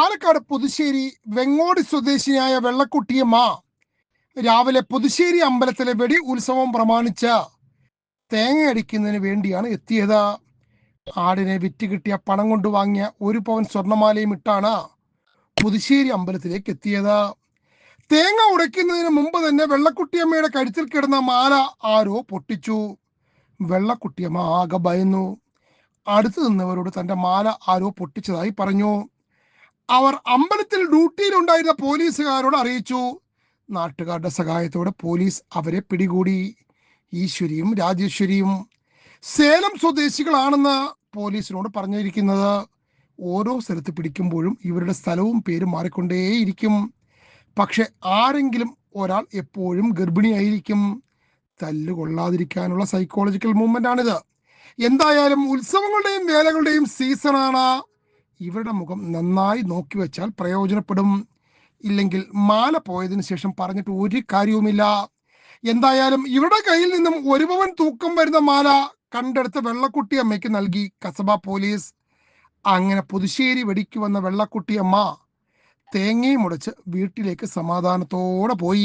പാലക്കാട് പുതുശ്ശേരി വെങ്ങോടി സ്വദേശിയായ വെള്ളക്കുട്ടിയമ്മ രാവിലെ പുതുശ്ശേരി അമ്പലത്തിലെ വെടി ഉത്സവം പ്രമാണിച്ച് തേങ്ങ അടിക്കുന്നതിന് വേണ്ടിയാണ് എത്തിയത്. ആടിനെ വിറ്റ് കിട്ടിയ പണം കൊണ്ട് വാങ്ങിയ ഒരു പവൻ സ്വർണമാലയും ഇട്ടാണ് പുതുശ്ശേരി അമ്പലത്തിലേക്ക് എത്തിയത്. തേങ്ങ ഉടയ്ക്കുന്നതിന് മുമ്പ് തന്നെ വെള്ളക്കുട്ടിയമ്മയുടെ കഴുത്തിൽ കിടന്ന മാല ആരോ പൊട്ടിച്ചു. വെള്ളക്കുട്ടിയമ്മ ആകെ ഭയന്നു. അടുത്തു നിന്നവരോട് തന്റെ മാല ആരോ പൊട്ടിച്ചതായി പറഞ്ഞു. അവർ അമ്പലത്തിൽ ഡ്യൂട്ടിയിലുണ്ടായിരുന്ന പോലീസുകാരോട് അറിയിച്ചു. നാട്ടുകാരുടെ സഹായത്തോടെ പോലീസ് അവരെ പിടികൂടി. ഈശ്വരിയും രാജേശ്വരിയും സേലം സ്വദേശികളാണെന്ന് പോലീസിനോട് പറഞ്ഞിരിക്കുന്നത്. ഓരോ സ്ഥലത്ത് പിടിക്കുമ്പോഴും ഇവരുടെ സ്ഥലവും പേരും മാറിക്കൊണ്ടേയിരിക്കും. പക്ഷെ ആരെങ്കിലും ഒരാൾ എപ്പോഴും ഗർഭിണിയായിരിക്കും. തല്ലുകൊള്ളാതിരിക്കാനുള്ള സൈക്കോളജിക്കൽ മൂവ്മെന്റ് ആണിത്. എന്തായാലും ഉത്സവങ്ങളുടെയും വേലകളുടെയും സീസണാണ് ഇവരുടെ മുഖം നന്നായി നോക്കി വെച്ചാൽ പ്രയോജനപ്പെടും. ഇല്ലെങ്കിൽ മാല പോയതിനു ശേഷം പറഞ്ഞിട്ട് ഒരു കാര്യവുമില്ല. എന്തായാലും ഇവരുടെ കയ്യിൽ നിന്നും ഒരു പവൻ തൂക്കം വരുന്ന മാല കണ്ടെടുത്ത് വെള്ളക്കുട്ടി അമ്മയ്ക്ക് നൽകി. കസബ പോലീസ്. അങ്ങനെ പുതുശ്ശേരി വെടിക്ക് വന്ന വെള്ളക്കുട്ടി തേങ്ങയും മുടച്ച് വീട്ടിലേക്ക് സമാധാനത്തോടെ പോയി.